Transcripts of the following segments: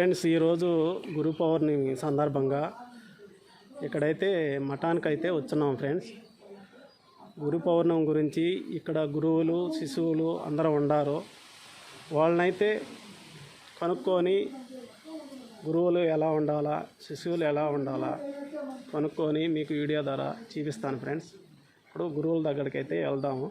Friends ఈరోజు గురు పౌర్ణమి సందర్భంగా ఇక్కడైతే మఠానికి అయితే వచ్చున్నాం ఫ్రెండ్స్. గురు పౌర్ణమి గురించి ఇక్కడ గురువులు శిశువులు అందరూ ఉండారు. వాళ్ళనైతే కనుక్కొని గురువులు ఎలా ఉండాలా శిశువులు ఎలా ఉండాలా కనుక్కొని మీకు వీడియో ద్వారా చూపిస్తాను ఫ్రెండ్స్. ఇప్పుడు గురువుల దగ్గరికి అయితే వెళ్దాము.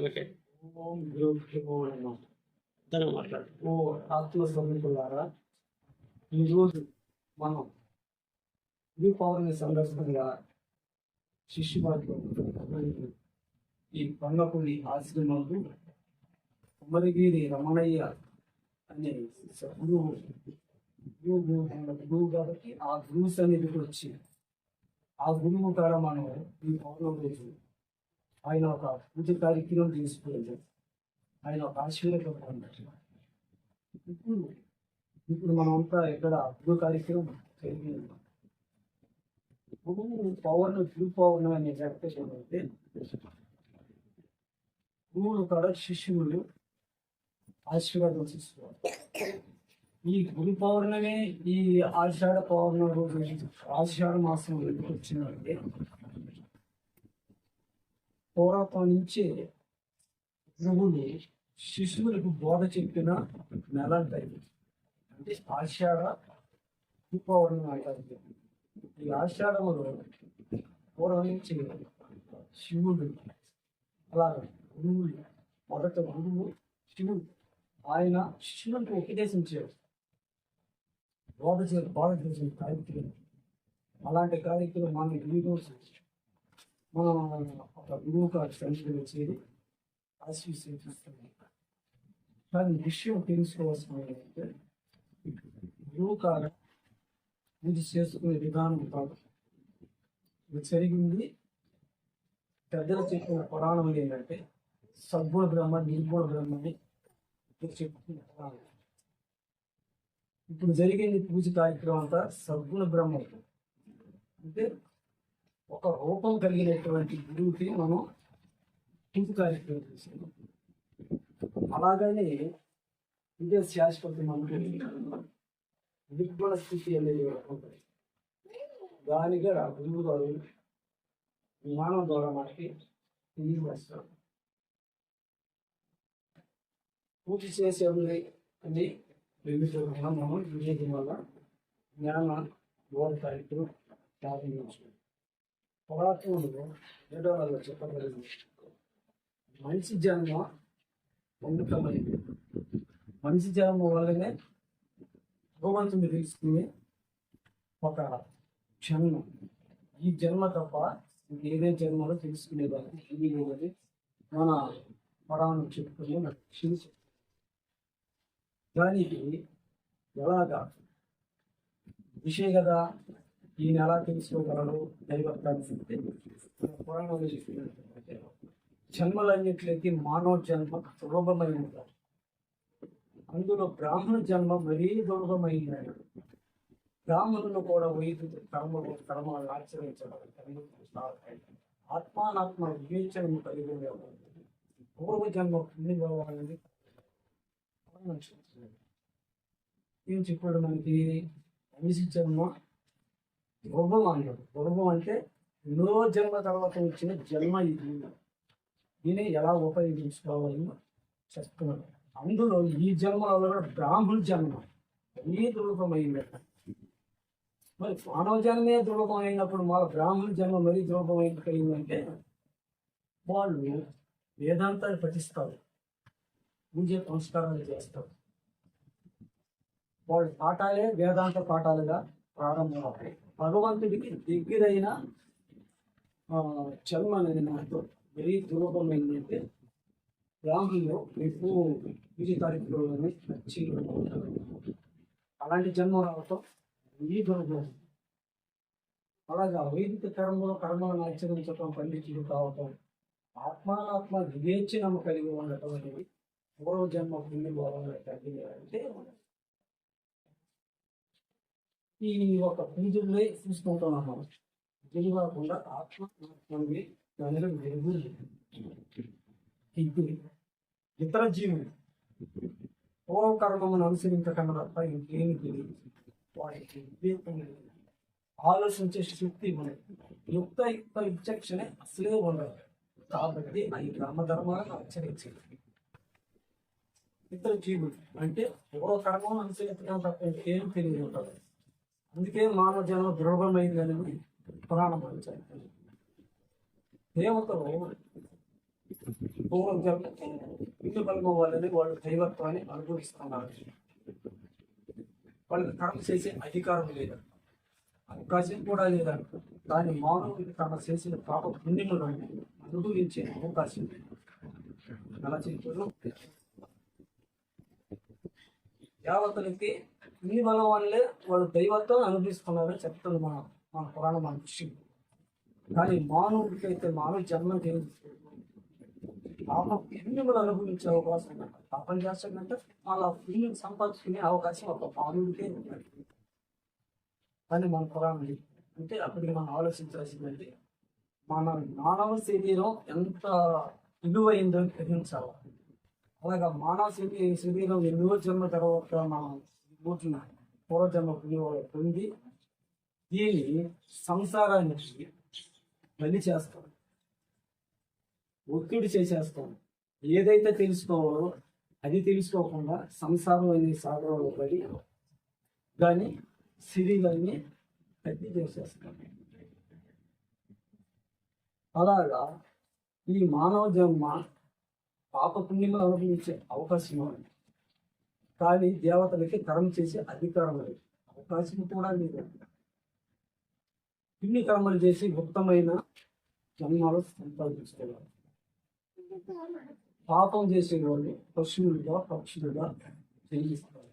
ఓకే ఓం గురుభ్యో నమః. ఇద్దరు మాట్లాడు ఓ ఆత్మ స్వరూపులారా ఈరోజు మనం గురు పౌర్ణమి సందర్భంగా శిష్యువారితో ఈ పంగపుని ఆశ్రమంలో కుమరగిరి రమణయ్య అనే గురువు గురువు గురువు కాబట్టి ఆ గురువు సన్నిధికి వచ్చి ఆ గురువు కాడ మనం ఈ పౌర్ణం రోజు ఆయన ఒక పూజ కార్యక్రమం తీసుకువెళ్ళారు ఆయన ఒక ఆశీర్వాదం ఇప్పుడు ఇప్పుడు మనమంతా ఇక్కడ గురు కార్యక్రమం జరిగింది. ఉన్నాం. గురువు పౌర్ణమి గురు పౌర్ణం అనే వెంకటేశ్వర అయితే గురువులు కాడ శిష్యులు ఆశీర్వాదం తీసుకోవాలి. ఈ గురు పౌర్ణమి ఈ ఆషాఢ పౌర్ణమి రోజు ఆషాఢ మాసం ఎందుకు వచ్చిందంటే పూర్వతం నుంచి గురువులు శిశువులకు బోధ చెప్పిన నెల టైం అంటే ఆషాఢ పౌర్ణమి అంటారు. ఈ ఆషాఢంలో పూర్వం నుంచి శివుడు అలా గురువులు మొదట గురువు శివుడు ఆయన శిష్యులకు ఉపదేశించాడు బోధ చేసి బోధ చేసిన కార్యక్రమం అలాంటి కార్యక్రమం మనం ఈరోజు మనం ఒక గురువు గారి సన్నిధిలో చేరి కానీ విషయం తెలుసుకోవాల్సిన ఏంటంటే గురువు కాడ పూజ చేసుకునే విధానం కాదు. ఇది జరిగింది. పెద్దలు చెప్పిన పురాణం ఏంటంటే సద్గుణ బ్రహ్మ నిర్గుణ బ్రహ్మని ఇప్పుడు చెప్పుకున్న పురాణం ఇప్పుడు జరిగింది పూజ కార్యక్రమం అంతా సద్గుణ బ్రహ్మ అంటే ఒక రూపం కలిగినటువంటి గురువుకి మనం పూజ కార్యక్రమం చేసాము అలాగనే ఇదే శాశ్వత మనకు నిర్గుణ స్థితి అనేది దాని ఉంటుంది. దానిగా గురువు గారు విమానం ద్వారా మనకి తెలియజేస్తారు. పూజ చేసే ఉంది అని వివిధ మనం వివేకం వల్ల జ్ఞాన బోధ కార్యక్రమం ప్రారంభించారు పురాతనంలో ఏడో వాళ్ళు చెప్పగలిగింది మనిషి జన్మ ఉన్నతమైంది మనిషి జన్మ వల్లనే భగవంతుని తెలుసుకునే ఒక క్షణం ఈ జన్మ తప్ప ఏదే జన్మలో తెలుసుకునేదాన్ని ఇది మన పురాణం చెప్పుకుని నాకు క్షమించు దానికి ఎలాగా? విషయ కదా ఈయన ఎలా తెలుసుకోగలడు? దైవత్వాన్ని పురాణంలో చెప్పినట్టు జన్మలన్నింటికి మానవ జన్మ సులభమైనది. అందులో బ్రాహ్మణ జన్మ మరీ దుర్లభమైనది. బ్రాహ్మణులు కూడా వైద్యు కర్మలు కర్మలు ఆచరించడం ఆత్మానాత్మ వివేచనము కలిగి ఉండేవాడు పూర్వ జన్మ పుణ్యం కావాలని ఏం చెప్పాడు మనకి మనిషి గర్భం దుర్భం అన్నాడు గర్భం అంటే ఎన్నో జన్మ తర్వాత వచ్చిన జన్మ ఇది. దీన్ని ఎలా ఉపయోగించుకోవాలని చెప్తున్నాడు. అందులో ఈ జన్మలో కూడా బ్రాహ్మణ జన్మ. ఈ దుర్లభమైంది మరి మానవ జన్మే దుర్లభమైనప్పుడు మా బ్రాహ్మణ జన్మ మరీ దుర్లభమైంది కలిగిందంటే వాళ్ళు వేదాంతాన్ని పఠిస్తారు. పూజ సంస్కారాలు చేస్తారు వాళ్ళ పాఠాలే వేదాంత పాఠాలుగా ప్రారంభమవుతాయి. భగవంతుడికి దగ్గరైన చర్మ జన్మ అనేది నాతో మరీ ఏంటంటే బ్రాహ్మణులు ఎక్కువ పూజ కార్యక్రమాలని నచ్చి అలాంటి జన్మ రావటం ఈ దూరం అలాగా వైదిక కర్మలు కర్మలను ఆచరించటం పండితులు కావటం ఆత్మానాత్మ వివేచనము కలిగి ఉండటం అనేది పూర్వజన్మ పుణ్యభావం కలిగి అంటే ఈ ఒక పూజలే చూసుకుంటున్నాము మనం ఇది కాకుండా ఆత్మ దానిలో వెలుగు ఇది ఇతర జీవులు పూర్వకర్మను అనుసరించకుండా తప్ప ఇంకేమి తెలియదు వాటికి లేదు. ఆలోచించే శక్తి మనకి యుక్త యుక్త విచక్షణే అసలే ఉండదు కాబట్టి అవి రామధర్మాలను ఆచరించాలి ఇతర జీవులు. అంటే పూర్వకర్మను అనుసరించడం తప్ప ఏం తెలియదు ఉంటుంది అందుకే మానవ జన్మ దుర్భమైంది అనేది పురాణం పంచాలి దేవతలు పూర్వం జన్మ ఇల్లు కలుమ వాళ్ళని వాళ్ళు దైవత్వాన్ని అనుభవిస్తున్నారు. వాళ్ళకి కర్మ చేసే అధికారం లేదు. అవకాశం కూడా లేదంట దాని మానవుడికి తన చేసిన పాప పుణ్యములను అనుభవించే అవకాశం లేదు. అలా చెప్పారు యావతులకి నీ బలం వల్లే వాళ్ళు దైవత్వం అనుభవిస్తున్నారని చెప్తుంది మన మన పురాణం మన కృషి కానీ మానవుడికి అయితే మానవ జన్మ తెలియదు. పాపం పుణ్యములు అనుభవించే అవకాశం ఉందంట పాపం చేస్తాడంటే వాళ్ళ పుణ్యం సంపాదించుకునే అవకాశం ఒక మానవుడికే ఉంటుంది కానీ మన పురాణం అంటే అప్పటికి మనం ఆలోచించాల్సిందంటే మన మానవ శరీరం ఎంత విలువైందో గ్రహించాలి? అలాగా మానవ శరీరం ఎన్నో జన్మ తర్వాత మనం కూర్చున్న పూర్వజన్మ పొంది దీన్ని సంసారాన్ని బలి చేస్తాం. ఒత్తిడి చేసేస్తాం. ఏదైతే తెలుసుకోవాలో అది తెలుసుకోకుండా సంసారం అనే సాగరంలో పడి దాన్ని శరీరాన్ని పెద్ద చేసేస్తాం. అలాగా ఈ మానవ జన్మ పాప పుణ్యములు అనుభవించే అవకాశం ఉంది కానీ దేవతలకి కర్మ చేసే అధికారం లేదు. అవకాశం కూడా లేదు. పుణ్య కర్మలు చేసి ఉత్తమైన జన్మలు సంపాదించుకోవాలి. పాపం చేసే వాళ్ళు పశువులుగా పక్షులుగా జన్మిస్తారు.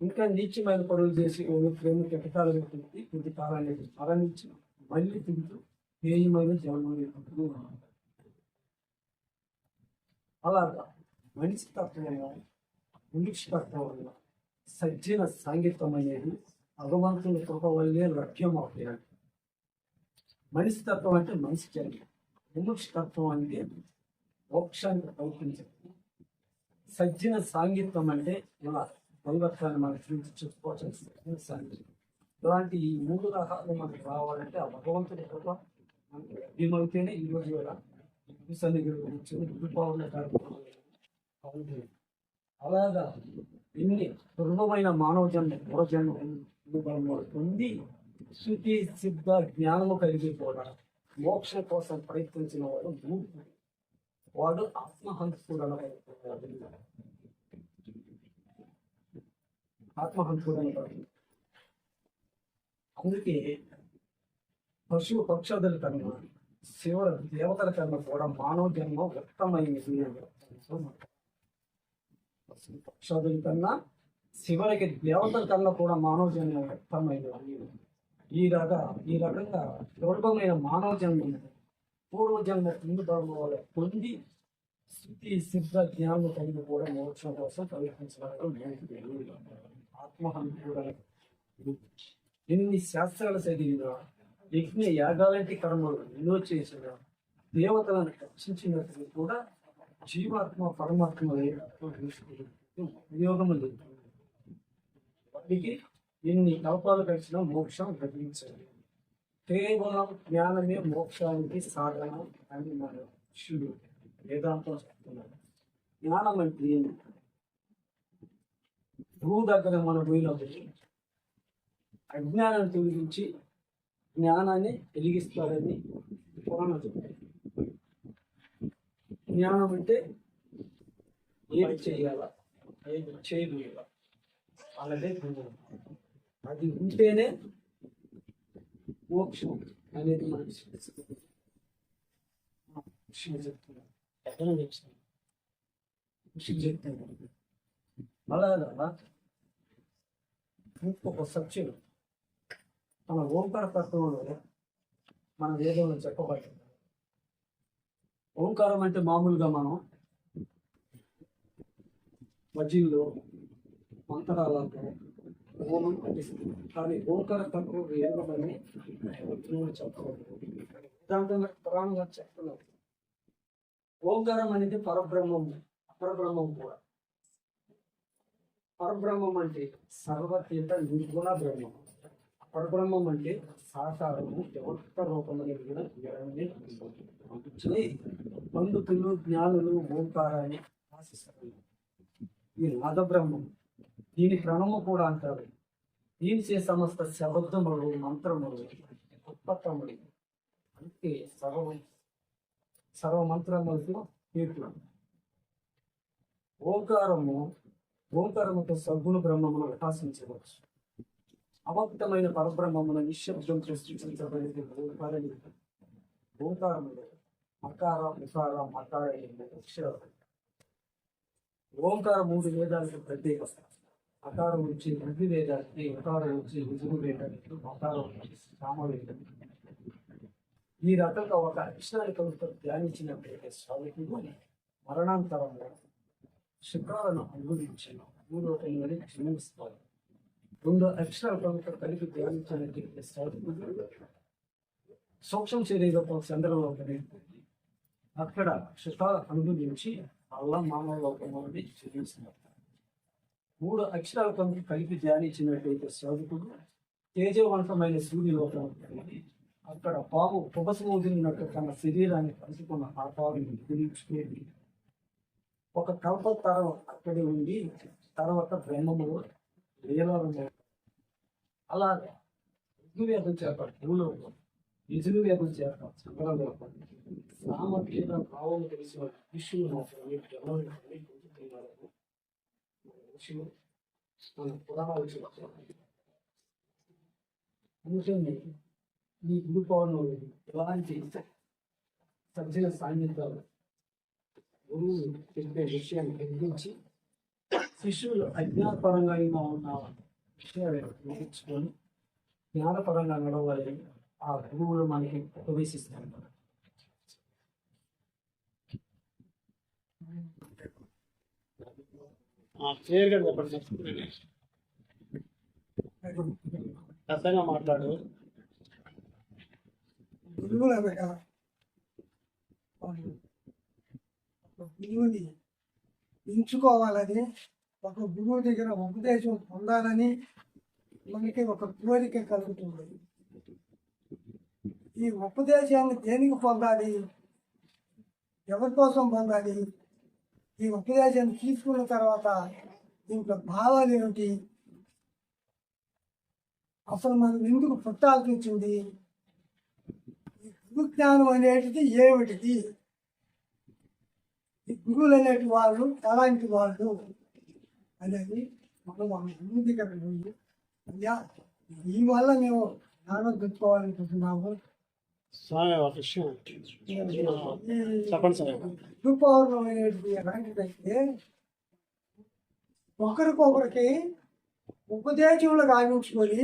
ఇంకా నీచమైన పనులు చేసి వాళ్ళు ప్రేమ కటకాలు ఉంటుంది కొద్ది కాలానికి మరణించి మళ్ళీ తింటూ హేయమైన జన్మలు అలాగా మనిషి తత్వంలో మనిషి వల్ల సజ్జన సాంగీతం అనేది భగవంతుని కృప వల్లే లభ్యం అవుతాయి మనిషి తత్వం అంటే మనిషి జన్మ. మనిషి తత్వం అంటే మోక్షాన్ని కల్పించదు సజ్జన సాంగత్యం అంటే ఇలా దైవత్వాన్ని మనకి గురించి చెప్పుకోవచ్చు. సజ్జన సాంగీతం ఇలాంటి ఈ మూడు రకాలు మనకు రావాలంటే ఆ భగవంతుడి కృప మనకి లభ్యమవుతేనే ఈ రోజు ఇలా సన్నిధి గురించి గురుపావుల కార్యక్రమాలు. అలాగా ఇన్ని దుర్భమైన మానవ జన్మ పూర్వజన్మ అనుభవంలో పొంది శృతి సిద్ధ జ్ఞానము కలిగి కూడా మోక్ష కోసం ప్రయత్నించిన వాడు మూర్ఖుడు. వాడు ఆత్మహంతుడు అనబడుతున్నాడు అందుకే పశువు పక్షాదుల కన్నా శివ దేవతల కన్నా కూడా మానవ జన్మ వ్యక్తమైనది పక్షాదుల కన్నా శివరికి దేవతల కన్నా కూడా మానవ జన్మ వ్యక్తమైంది. ఈ రక ఈ రకంగా గౌరవమైన మానవ జన్మ పూర్వ జన్మ ముందు ధర్మ వల్ల పొంది స్థితి సిద్ధ జ్ఞానం కలిగి కూడా మోక్షం కోసం ప్రయత్నించడం ఆత్మహంతుడు ఎన్ని శాస్త్రాలు చదివినా యజ్ఞ యాగాలంటి కర్మలు ఎన్నో చేసిన దేవతలను రక్షించినట్టు కూడా జీవాత్మ పరమాత్మ వినియోగం లేదు. వాటికి ఎన్ని కల్పాలు కలిసిన మోక్షం గ్రహించాలి కేవలం జ్ఞానమే మోక్షానికి సాధన అని మన శివుడు వేదాంతం చెప్తున్నాడు జ్ఞానం అంటే భూ దగ్గర మన పోయినప్పుడు అజ్ఞానాన్ని తొలగించి జ్ఞానాన్ని వెలిగిస్తాడని పురాణం చెప్తారు జ్ఞానం అంటే ఏది చేయాలా? ఏది చేయలేదా అలాగే జ్ఞానం. అది ఉంటేనే మోక్షం అనేది ఋషులు చెప్తున్నారు అలాగా ఇంకొక సత్యం మన ఓంకార తత్వంలో మన వేదంలో చెప్పబడుతుంది. ఓంకారం అంటే మామూలుగా మనం వజీల్లో మంత్రాలతో ఓం పఠిస్తుంది కానీ ఓంకార తత్వం వేదమని వచనంలో చెప్పబడింది పురాణంగా చెప్తున్నాం. ఓంకారం అనేది పరబ్రహ్మం అపరబ్రహ్మం కూడా. పరబ్రహ్మం అంటే సర్వతీత నిర్గుణ బ్రహ్మం. పరబ్రహ్మం అంటే సాకారము వ్యవస్థ రూపంలో కలిగిన జ్ఞానాన్ని అందుకని జ్ఞానులు ఓంకారాన్ని ఆశిస్తారు. ఈ నాదబ్రహ్మం దీని ప్రణము కూడా అంటారు. దీనిచే సమస్త శబ్దములు మంత్రములు ఉత్పత్తములు అంటే సర్వ సర్వ మంత్రములకు కీర్తులు ఓంకారము ఓంకారముతో సద్గుణ బ్రహ్మమును వికాసించవచ్చు అవక్తమైన పరబ్రహ్మమున నిశ్శబ్దం సృష్టించబడింది. ఓంకారని ఓంకారములు మకార ముకార మకార ఎనిమిది ఓంకార మూడు వేదాలకు ప్రత్యేక. అకారం నుంచి వృద్ధి వేదానికి ఉకారం నుంచి రుజువు వేయడానికి మకారం నుంచి ఈ రకంగా ఒక అక్షరాన్ని కవిత ధ్యానించినట్లయితే స్వామికి మరణాంతరంలో శుక్రాలను అనుభవించిన భూలోకంలోని క్షమిస్తారు రెండు అక్షరాల కలిపి ధ్యానించడానికి సూక్ష్మ శరీరంతో సందర్భంలో అక్కడ శుక్రాలు అనుభవించి అల్లా మానవ లోకంలోని జీవిస్తున్నారు మూడు అక్షరాల కవిత కలిపి ధ్యానించినట్లయితే సాధకుడు తేజవంతమైన సూర్యలోకం అక్కడ పాము పొగసమోదినట్టు తన శరీరాన్ని కలుసుకున్న ఆకారం గురించుకొని ఒక కల్పతరం అక్కడే ఉండి తర్వాత బ్రహ్మములు లీలలో అలాగే. యజుర్వేదం చేత భూలోకం యజుర్వేదం చేత చంద్రంలో సామర్థ్యత భావం తెలిసిన విష్ణువు విష్ణువు మన పురాణాలు చెప్తారు అందుకని ఈ గురు పౌర్ణమి ఎలాంటి సజ్జన సాన్నిధ్యాలు గురువు చెప్పే విషయాన్ని గ్రహించి శిష్యులు అజ్ఞానపరంగా ఉన్న నేర్చుకొని జ్ఞానపరంగా నడవాలని ఆ గురువులు మనకి ఉపదేశిస్తారు క్లియర్గా చెప్పండి పెద్దగా మాట్లాడు. గురువుని ఎంచుకోవాలని ఒక గురువు దగ్గర ఉపదేశం పొందాలని మనకి ఒక కోరిక కలుగుతుంది. ఈ ఉపదేశాన్ని దేనికి పొందాలి? ఎవరి కోసం పొందాలి? ఈ ఉపదేశాన్ని తీసుకున్న తర్వాత దీంట్లో భావాలు ఏమిటి? అసలు మనం ఎందుకు పుట్టాల్సి వచ్చింది? ఈ గురు జ్ఞానం అనేటిది ఏమిటిది? ఈ గురువులు అనేటి వాళ్ళు ఎలాంటి వాళ్ళు అనేది మనం నుండి అయ్యా ఈ వల్ల మేము జ్ఞానం తెచ్చుకోవాలనుకుంటున్నాము స్వామి ఒక విషయం చెప్పండి గురు పౌర్ణం అనేది ఎలాంటిదంటే ఒకరికొకరికి ఉపదేశములు గావించుకొని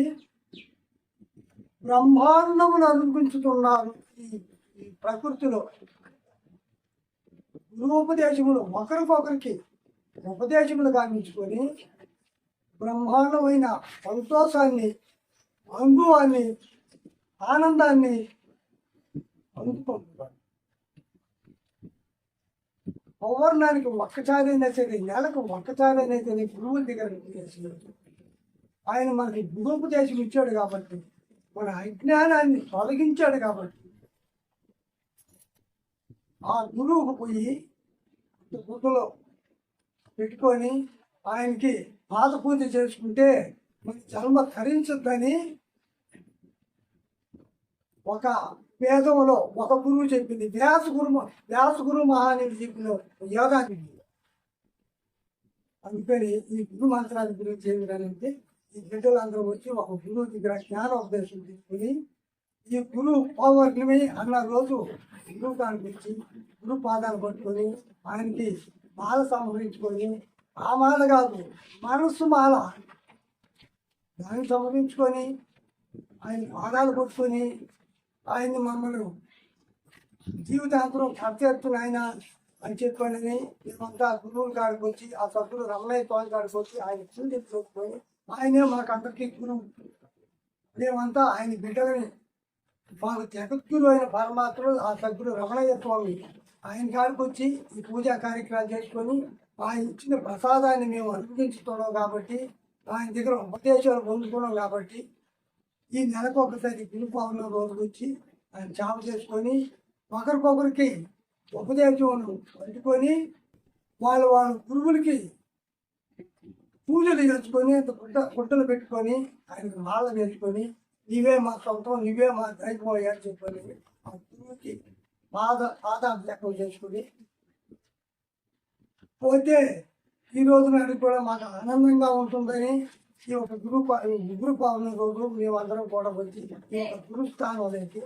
బ్రహ్మాండమును అనిపించుతున్నారు ఈ ఈ ప్రకృతిలో. గురుపదేశములు ఒకరికొకరికి ఉపదేశములు గావించుకొని బ్రహ్మాండమైన సంతోషాన్ని అనుభవాన్ని ఆనందాన్ని అందుకుంటున్నాడు. పౌర్ణానికి ఒక్కసారైనా సరే నెలకు ఒక్కసారైనా సరే గురువుల దగ్గర ఆయన మనకి గురుపదేశం ఇచ్చాడు కాబట్టి మన అజ్ఞానాన్ని తొలగించాడు కాబట్టి ఆ గురువుకు పోయి గుర్తులో పెట్టుకొని ఆయనకి పాద పూజ చేసుకుంటే మన జన్మ ధరించద్దని ఒక వేదంలో ఒక గురువు చెప్పింది. వ్యాస గురు వ్యాస గురు మహానీయుడు చెప్పిన యోగాన్ని అందుకని ఈ గురు మంత్రాల గురించి ఏమిటంటే ఈ బిడ్డలందరూ వచ్చి ఒక గురువు దగ్గర జ్ఞానోపదేశం తీసుకుని ఈ గురువు పౌర్ణమి అన్న రోజు గురువు కనిపించి గురు పాదాలు పట్టుకొని ఆయనకి మాల సంహరించుకొని ఆ మాల కాదు మనస్సు మాల. దాన్ని సంహరించుకొని ఆయన పాదాలు కొట్టుకొని ఆయన్ని మమ్మల్ని జీవితాంతరం ఖర్చేస్తున్న ఆయన అని చెప్పండి మేమంతా గురువుల కాడికి వచ్చి ఆ సభ్యులు రమణయ్య స్వామి కాడికి వచ్చి ఆయన చూపించుకొని ఆయనే మాకు అందరికీ గురువు. మేమంతా ఆయన బిడ్డలని మాకు జగద్గురు అయిన పరమాత్ముడు ఆ సభ్యుడు రమణయ్య స్వామి ఆయన కాడికి వచ్చి ఈ పూజా కార్యక్రమాలు చేసుకొని ఆయన ఇచ్చిన ప్రసాదాన్ని మేము అనుభవించుతున్నాం కాబట్టి ఆయన దగ్గర ఉపదేశాలు పొందుతున్నాం కాబట్టి ఈ నెలకు ఒకసారి గురు రోజు వచ్చి ఆయన చాప చేసుకొని ఒకరికొకరికి ఉపదేశం పంచుకొని వాళ్ళ వాళ్ళ గురువులకి పూజలు చేసుకొని గుడ్డ గుడ్డలు పెట్టుకొని ఆయనకు మాల వేసుకొని నీవే మా సొంతం నీవే మా దైవం అని చెప్పని పాద లెక్క చేసుకుని. పోతే ఈ రోజు నాడు కూడా మాకు ఆనందంగా ఉంటుందని ఈ ఒక గ్రూప్ గ్రూప్ ఈ రోజు మేమందరం కూడా వచ్చి ఈ యొక్క గురుస్థానం అనేది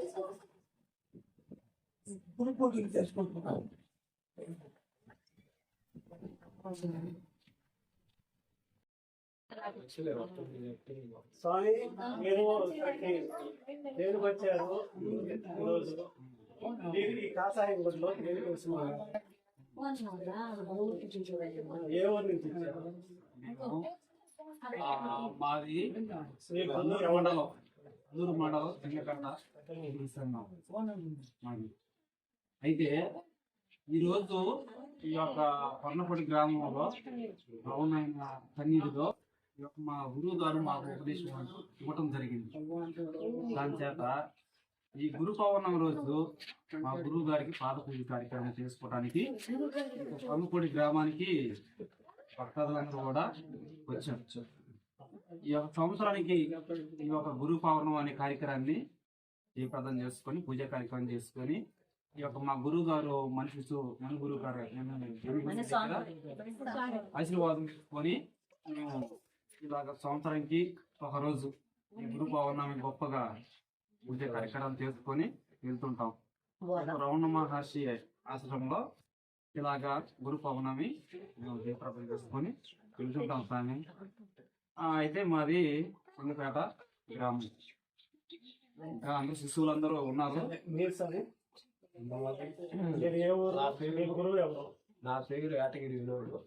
గ్రూప్ పోటీలు చేసుకుంటున్నాం. స్వామి మీరు దేనికి వచ్చారు? ఈరోజు దీనికి కాసాయం గుడిలో దేనికి వస్తున్నారు ఏ ఊరు నుంచి వచ్చారు? ఆ, మాది మండలం. మండలం చెంగకండ అయితే ఈరోజు ఈ యొక్క కొర్నపూడి గ్రామంలో అవునైన సన్నిధిలో ఈ యొక్క మా గురువు గారు మాకు ఉపదేశం ఇవ్వటం జరిగింది. దాని చేత ఈ గురు పౌర్ణమి రోజు మా గురువు గారికి పాద పూజ కార్యక్రమం చేసుకోవడానికి కొర్నపూడి గ్రామానికి భక్తాదులందరూ కూడా వచ్చారు. ఈ యొక్క సంవత్సరానికి ఈ యొక్క గురు పౌర్ణమి అనే కార్యక్రమాన్ని జయప్రదం చేసుకొని పూజా కార్యక్రమం చేసుకొని ఈ యొక్క మా గురువు గారు మనిషి మన గురువు గారు. ఆశీర్వాదం తీసుకొని మేము ఇలాగ సంవత్సరానికి ఒక రోజు ఈ గురు పౌర్ణమి గొప్పగా పూజ కార్యక్రమం చేసుకొని వెళ్తుంటాం. రమణ మహర్షి ఆశ్రమంలో ఇలాగా గురు పౌర్ణమి మేము జయప్రదం చేసుకొని వెళ్తుంటాం స్వామి. అయితే మాది కొండపేట గ్రామం. ఇంకా అందరూ శిశువులందరూ ఉన్నారు. నా పేరు యాటగిరి వినోడు.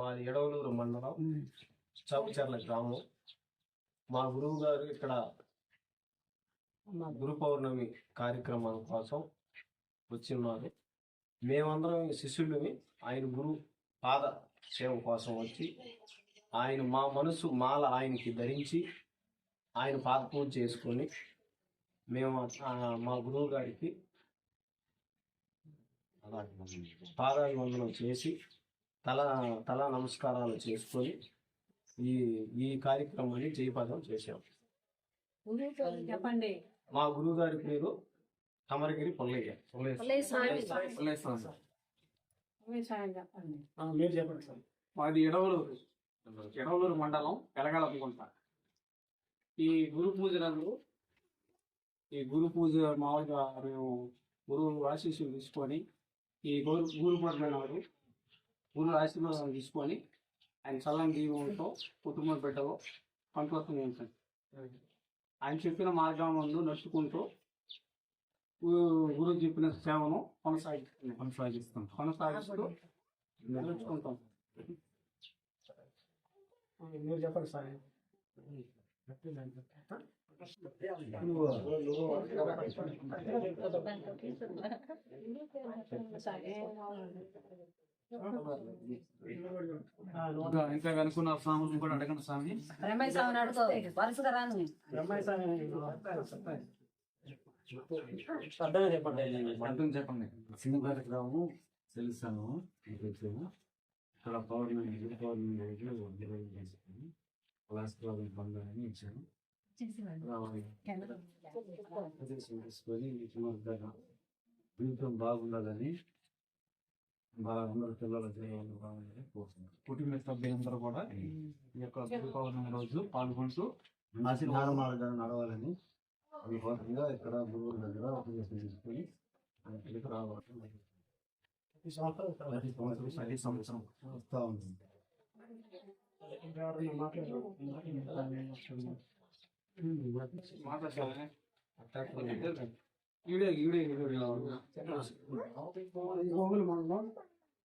మాది ఎడవలూరు మండలం. చౌచర్ల గ్రామం. మా గురువు గారు ఇక్కడ గురు పౌర్ణమి కార్యక్రమం కోసం వచ్చి ఉన్నారు మేమందరం శిష్యులని ఆయన గురు పాద సేవ కోసం వచ్చి ఆయన మా మనసు మాల ఆయనకి ధరించి ఆయన పాద పూజ చేసుకొని మేము మా గురువు గారికి పాదాభివందనం చేసి తల తల నమస్కారాలు చేసుకొని ఈ ఈ కార్యక్రమాన్ని జయపదం చేశాం. చెప్పండి. మా గురువు గారి పేరు కమరగిరి పొల్లయ్య. స్వామి. మీరు చెప్పండి సార్. మాది ఎడవలూరు ఎడవలూరు మండలం పెలగలపుకుంట ఈ గురు పూజలందు ఈ గురు పూజ మామూలుగా మేము గురువు ఆశీస్సులు తీసుకొని ఈ గురు గురు పడిన నాడు గురు ఆశీర్వాదం తీసుకొని ఆయన చల్లని దీవంతో కుటుంబ బిడ్డలో పంటవస్తుంది ఉంటుంది ఆయన చెప్పిన మార్గం ముందు నడుచుకుంటూ గురువు చెప్పిన సేవను కొనసాగిస్తున్నాం కొనసాగిస్తాం. కొనసాగిస్తూ నడుచుకుంటాం. మీరు చెప్పండి సార్. నువ్వు ఇంకా ఇంకా కనుక్కున్న స్వాములను కూడా అడగండి స్వామి. రమేష్ స్వామిని అడుగు. వరుసగా రాను. బ్రహ్మయ్య స్వామి చెప్పండి. చెప్పండి. సింగపేట గ్రామం తెలుసాను ఇక్కడ పౌర్ణమి పౌర్ణమి రోజు చేసుకుని కళాశాల పొందాలని ఇచ్చాను తీసుకొని బాగుండాలని బాగా అందరూ పిల్లలు కోరుతున్నాను కుటుంబ సభ్యులందరూ కూడా ఈ యొక్క పౌర్ణమి రోజు పాల్గొంటూ ఆశీర్వాద మార్గాన్ని నడవాలని అందుకోసంగా ఇక్కడ గురువుల దగ్గర ఉపదేశం తీసుకొని ఈ సంవత్సరం ప్రతి సంవత్సరం ప్రతి సంవత్సరం వస్తూ ఉంటుంది మాట్లాడాలి వీడియో వీడియో వీడియో ఈ గోగుల మండలం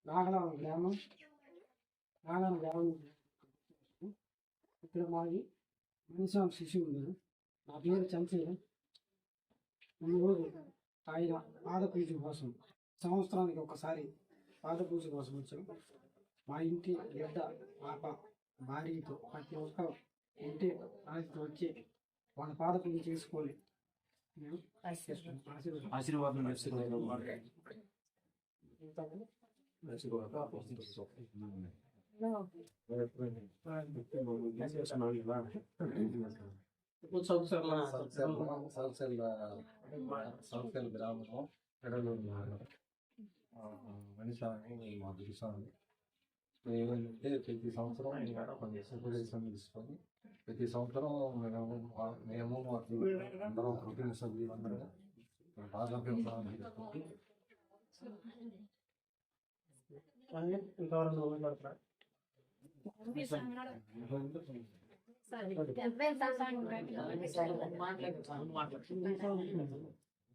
నాగలాం గ్రామం నాగలాం గ్రామం. ఇక్కడ మాది మనిషి శిశువు ఉంది. నా పేరు చంచయ్య. రోజు ఆయన పాద పూజ కోసం సంవత్సరానికి ఒకసారి పాద పూజ కోసం వచ్చాం. మా ఇంటి బిడ్డ పాప భార్యతో ప్రతి ఒక్క ఇంటి రాజుతో వచ్చి వాళ్ళ పాద పూజ చేసుకొని మేము ఆశీర్వాదం. సంస్థల గ్రామంలో ఎడలూరు మనిషి అని మా గురుస్వామి ఏమంటే ప్రతి సంవత్సరం మేము కొన్ని ఉపదేశం తీసుకొని ప్రతి సంవత్సరం మేము మేము మాకు అందరం కుటుంబ సభ్యులు అందరం బాగా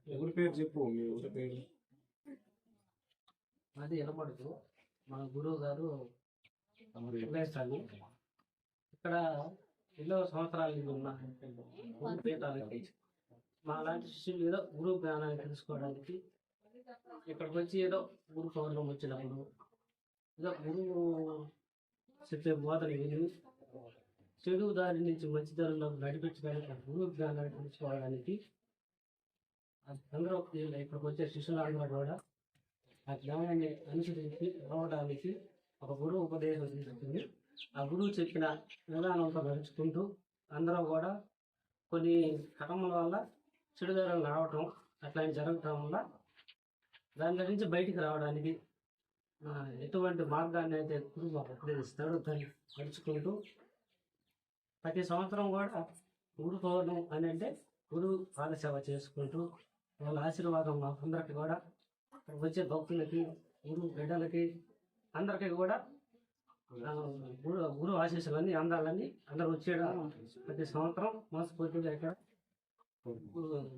ఎవరి పేరు చెప్పు మీ ఊరి పేరు? అది ఎలమడుగు. మా గురువు గారు ఇక్కడ ఎన్నో సంవత్సరాల నుంచి ఉన్న. గురు పీఠాలకి మా లాంటి శిష్యులు ఏదో గురువు జ్ఞానాన్ని తెలుసుకోవడానికి ఇక్కడికి వచ్చి ఏదో గురు పౌర్ణం వచ్చినప్పుడు ఏదో గురువు చెప్పే బోధన విని చెడు దారి నుంచి మంచి దారిలోకి నడిపించడానికి గురువు జ్ఞానాన్ని తెలుసుకోవడానికి అందరూ ఇక్కడికి వచ్చే శిష్యులందరూ కూడా ఆ జ్ఞానాన్ని అనుసరించి రావడానికి ఒక గురువు ఉపదేశం జరుగుతుంది ఆ గురువు చెప్పిన విధానంతో నడుచుకుంటూ అందరూ కూడా కొన్ని కర్మల వల్ల చెడుదారులు రావటం అట్లాంటి జరగటం వల్ల దాని నుంచి బయటికి రావడానికి ఎటువంటి మార్గాన్ని అయితే గురువు ఉపదేశిస్తాడో దాన్ని నడుచుకుంటూ ప్రతి సంవత్సరం కూడా గురు పౌర్ణం అని అంటే గురువు పాదసేవ చేసుకుంటూ వాళ్ళ ఆశీర్వాదం మాకందరికి కూడా వచ్చే భక్తులకి గురువు బిడ్డలకి అందరికీ కూడా గురు గురు ఆశీస్సులన్నీ అందాలని అందరూ వచ్చేడా ప్రతి సంవత్సరం మోసపోతుంది ఇక్కడ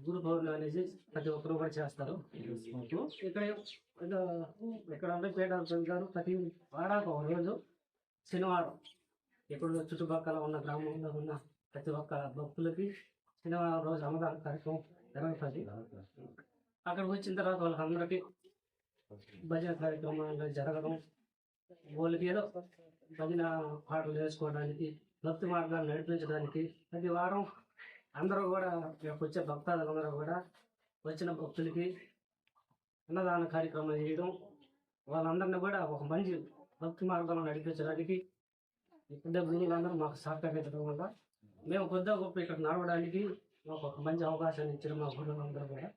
గురు- పౌర్ణమి అనేసి ప్రతి ఒక్కరు కూడా చేస్తారు. ఇక్కడ ఇక్కడ ఉండే పీఠాలు గారు ప్రతి వారానికి ఒక రోజు శనివారం ఇక్కడ చుట్టుపక్కల ఉన్న గ్రామంలో ఉన్న ప్రతి ఒక్క భక్తులకి శనివారం రోజు అన్నదాన కార్యక్రమం జరుగుతుంది. అక్కడికి వచ్చిన తర్వాత వాళ్ళకందరికీ భజన కార్యక్రమాలు జరగడం వాళ్ళకి ఏదో భజన పాటలు వేసుకోవడానికి భక్తి మార్గాలు నడిపించడానికి ప్రతి వారం అందరూ కూడా వచ్చే భక్తాదులందరూ కూడా వచ్చిన భక్తులకి అన్నదాన కార్యక్రమం చేయడం వాళ్ళందరినీ కూడా ఒక మంచి భక్తి మార్గంలో నడిపించడానికి ఇక్కడ గురువులందరూ మాకు సహకరించడం వల్ల మేము కొద్దిగా గొప్ప ఇక్కడ నడవడానికి మాకు ఒక మంచి అవకాశాన్ని ఇచ్చిన మా గురువులందరూ కూడా.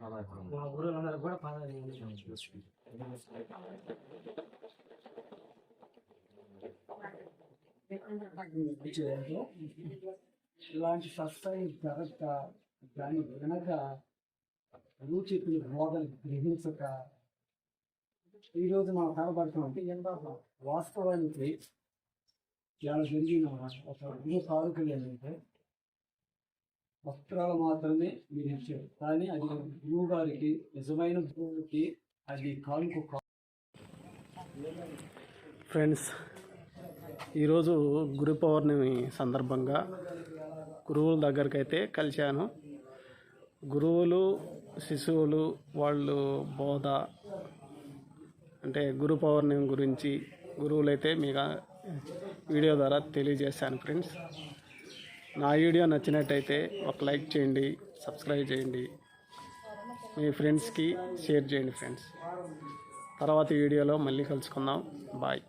మా గురువులందరూ కూడా పాదాలు ఇలాంటి సత్సాయి జరగక దాని వెనక గురువు చెప్పిన బోధన గ్రహించక ఈరోజు మనం కనబడుతున్నాం వాస్తవానికి చాలా జరిగిన ఒక గురు కానుకలు ఏంటంటే వస్త్రాలు మాత్రమే మీరు ఇచ్చారు. కానీ అది గురువు గారికి నిజమైన గురువుకి అది కానుకు ఫ్రెండ్స్ ఈరోజు గురు పౌర్ణమి సందర్భంగా గురువుల దగ్గరికి అయితే కలిశాను. గురువులు శిశువులు వాళ్ళు బోధ అంటే గురు పౌర్ణమి గురించి గురువులైతే మీకు వీడియో ద్వారా తెలియజేశాను ఫ్రెండ్స్. నా వీడియో నచ్చినట్టయితే ఒక లైక్ చేయండి సబ్స్క్రైబ్ చేయండి. మీ ఫ్రెండ్స్కి షేర్ చేయండి ఫ్రెండ్స్. తర్వాత వీడియోలో మళ్ళీ కలుసుకుందాం. బాయ్.